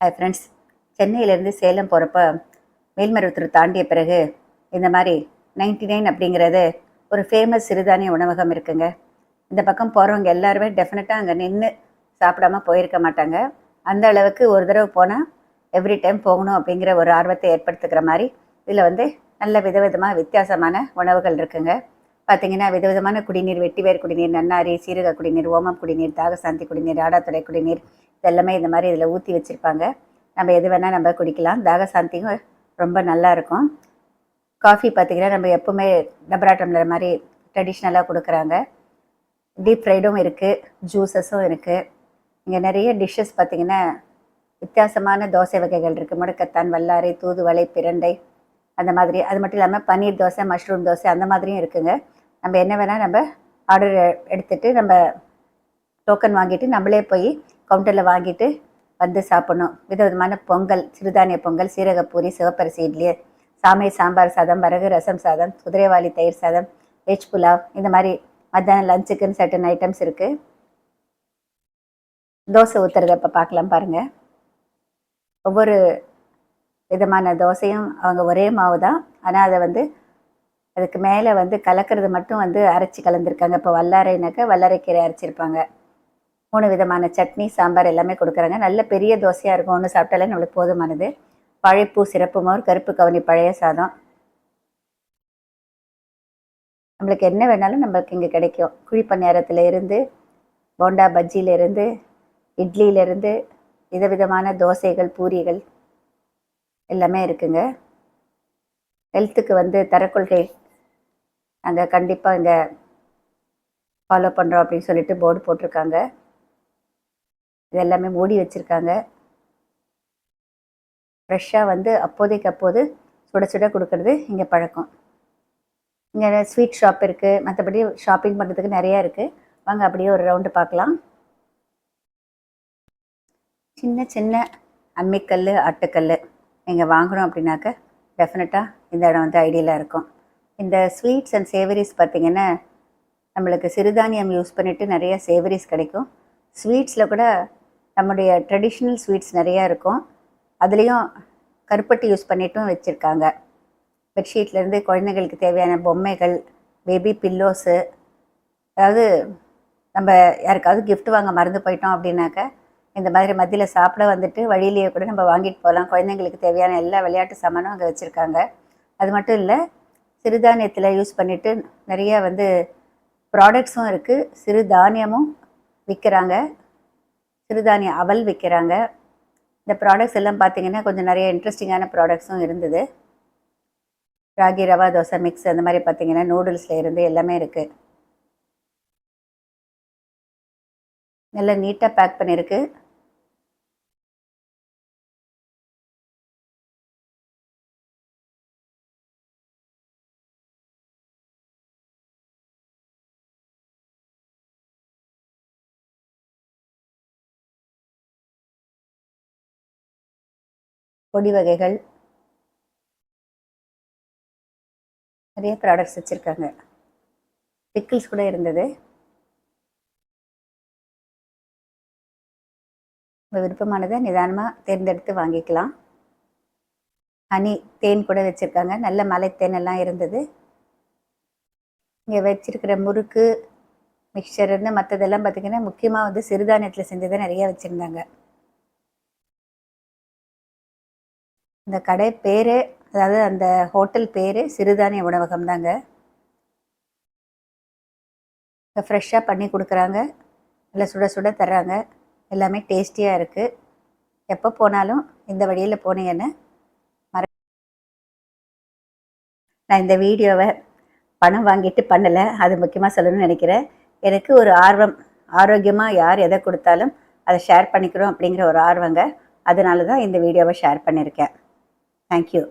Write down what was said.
Hi friends சென்னையிலேருந்து சேலம் போகிறப்ப மேல்மருவத்தூர் தாண்டிய பிறகு இந்த மாதிரி நைன்டி நைன் அப்படிங்கிறது ஒரு ஃபேமஸ் சிறுதானிய உணவகம் இருக்குங்க. இந்த பக்கம் போகிறவங்க எல்லாருமே டெஃபினட்டாக அங்கே நின்று சாப்பிடாம போயிருக்க மாட்டாங்க. அந்த அளவுக்கு ஒரு தடவை போனால் எவ்ரி டைம் போகணும் அப்படிங்கிற ஒரு ஆர்வத்தை ஏற்படுத்துக்கிற மாதிரி இதில் வந்து நல்ல விதவிதமாக வித்தியாசமான உணவுகள் இருக்குங்க. பார்த்தீங்கன்னா விதவிதமான குடிநீர் வெட்டிவேர் குடிநீர் நன்னாரி சீரக குடிநீர் ஓமம் குடிநீர் தாகசாந்தி குடிநீர் ஆடாத்துறை குடிநீர் வெள்ளமே இந்த மாதிரி இதில் ஊற்றி வச்சுருப்பாங்க. நம்ம எது வேணால் நம்ம குடிக்கலாம். தாகசாந்தியும் ரொம்ப நல்லாயிருக்கும் காஃபி பார்த்திங்கன்னா நம்ம எப்போவுமே டபரா டம்ளர் மாதிரி ட்ரெடிஷ்னலாக கொடுக்குறாங்க. டீப் ஃப்ரைடும் இருக்குது ஜூஸஸும் இருக்குது இங்கே நிறைய டிஷ்ஷஸ் பார்த்திங்கன்னா வித்தியாசமான தோசை வகைகள் இருக்குது முடக்கத்தான் வல்லாரை தூதுவளை பிரண்டை அந்த மாதிரி. அது மட்டும் இல்லாமல் பன்னீர் தோசை மஷ்ரூம் தோசை அந்த மாதிரியும் இருக்குங்க. நம்ம என்ன வேணால் நம்ம ஆர்டர் எடுத்துகிட்டு நம்ம டோக்கன் வாங்கிட்டு நம்மளே போய் கவுண்டரில் வாங்கிட்டு வந்து சாப்பிடணும். விதவிதமான பொங்கல் சிறுதானிய பொங்கல் சீரகப்பூரி சிவப்பரிசி இட்லி சாமை சாம்பார் சாதம் வரகு ரசம் சாதம் குதிரைவாளி தயிர் சாதம் வெஜ் புலாவ் இந்த மாதிரி மத்தியானம் லஞ்சுக்குன்னு சர்டன் ஐட்டம்ஸ் இருக்குது தோசை ஊற்றுறத இப்போ பார்க்கலாம் பாருங்கள் ஒவ்வொரு விதமான தோசையும் அவங்க ஒரே மாவு தான் ஆனால் அதை வந்து அதுக்கு மேலே வந்து கலக்கிறது மட்டும் வந்து அரைச்சி கலந்துருக்காங்க. இப்போ வல்லாரைனாக்கா வல்லாரைக்கீரை அரைச்சிருப்பாங்க. மூணு விதமான சட்னி சாம்பார் எல்லாமே கொடுக்குறாங்க. நல்ல பெரிய தோசையாக இருக்கும். ஒன்று சாப்பிட்டாலே நம்மளுக்கு போதுமானது. பழைப்பூ சிறப்பு மோர் கருப்பு கவுனி பழைய சாதம். நம்மளுக்கு என்ன வேணாலும் நம்மளுக்கு இங்கே கிடைக்கும். குழிப்ப நேரத்தில் இருந்து போண்டா பஜ்ஜியிலேருந்து இட்லியிலேருந்து விதவிதமான தோசைகள் பூரிகள் எல்லாமே இருக்குங்க. ஹெல்த்துக்கு வந்து தரக்கொள்கை நாங்கள் கண்டிப்பாக இங்கே ஃபாலோ பண்ணுறோம் அப்படின்னு சொல்லிட்டு போர்டு போட்டிருக்காங்க. இது எல்லாமே மூடி வச்சுருக்காங்க. ஃப்ரெஷ்ஷாக வந்து அப்போதைக்கு அப்போது சுட சுட கொடுக்கறது இங்கே பழக்கம். இங்கே ஸ்வீட் ஷாப் இருக்குது மற்றபடி ஷாப்பிங் பண்ணுறதுக்கு நிறையா இருக்குது வாங்க அப்படியே ஒரு ரவுண்டு பார்க்கலாம். சின்ன சின்ன அம்மிக்கல் ஆட்டுக்கல் நீங்கள் வாங்கணும் அப்படின்னாக்க டெஃபினட்டாக இந்த இடம் வந்து ஐடியலாக இருக்கும். இந்த ஸ்வீட்ஸ் அண்ட் சேவரிஸ் பார்த்திங்கன்னா நம்மளுக்கு சிறுதானியம் யூஸ் பண்ணிவிட்டு நிறைய சேவரிஸ் கிடைக்கும். ஸ்வீட்ஸில் கூட நம்முடைய ட்ரெடிஷ்னல் ஸ்வீட்ஸ் நிறையா இருக்கும். அதுலேயும் கருப்பட்டி யூஸ் பண்ணிட்டும் வச்சுருக்காங்க. பெட்ஷீட்லேருந்து குழந்தைங்களுக்கு தேவையான பொம்மைகள் பேபி பில்லோஸு அதாவது நம்ம யாருக்காவது கிஃப்ட் வாங்க மறந்து போயிட்டோம் அப்படின்னாக்க இந்த மாதிரி மத்தியில் சாப்பிட வந்துட்டு வழியிலேயே கூட நம்ம வாங்கிட்டு போகலாம் குழந்தைங்களுக்கு தேவையான எல்லா விளையாட்டு சாமானும் அங்கே வச்சுருக்காங்க. அது மட்டும் இல்லை சிறுதானியத்தில் யூஸ் பண்ணிவிட்டு நிறைய வந்து ப்ராடக்ட்ஸும் இருக்குது சிறுதானியமும் விற்கிறாங்க சிறுதானிய அவல் விற்கிறாங்க இந்த ப்ராடக்ட்ஸ் எல்லாம் பார்த்தீங்கன்னா கொஞ்சம் நிறைய இன்ட்ரெஸ்டிங்கான ப்ராடக்ட்ஸும் இருந்தது. ராகி ரவா தோசை மிக்ஸ் அந்த மாதிரி பார்த்தீங்கன்னா நூடுல்ஸில் இருந்து எல்லாமே இருக்குது நல்லா நீட்டாக பேக் பண்ணியிருக்கு பொடி வகைகள். நிறைய ப்ராடக்ட்ஸ் வச்சுருக்காங்க. பிக்கிள்ஸ் கூட இருந்தது. உங்கள் விருப்பமானதை நிதானமாக தேர்ந்தெடுத்து வாங்கிக்கலாம். ஹனி தேன் கூட வச்சுருக்காங்க. நல்ல மலை தேனெல்லாம் இருந்தது. இங்கே வச்சுருக்கிற முறுக்கு மிக்சர்னு மற்றதெல்லாம் பார்த்திங்கன்னா முக்கியமாக வந்து சிறுதானியத்தில் செஞ்சதை நிறைய வச்சுருந்தாங்க. இந்த கடை பேர் அதாவது அந்த ஹோட்டல் பேர் சிறுதானிய உணவகம் தாங்க ஃப்ரெஷ்ஷாக பண்ணி கொடுக்குறாங்க. நல்லா சுட சுட தர்றாங்க. எல்லாமே டேஸ்டியாக இருக்குது எப்போ போனாலும் இந்த வழியில் போனீங்கன்னு மற நான் இந்த வீடியோவை பணம் வாங்கிட்டு பண்ணலை. அது முக்கியமாக சொல்லணும்னு நினைக்கிறேன். எனக்கு ஒரு ஆர்வம். ஆரோக்கியமாக யார் எதை கொடுத்தாலும் அதை ஷேர் பண்ணிக்கிறோம் அப்படிங்கிற ஒரு ஆர்வங்க. அதனால தான் இந்த வீடியோவை ஷேர் பண்ணியிருக்கேன். தேங்க்யூ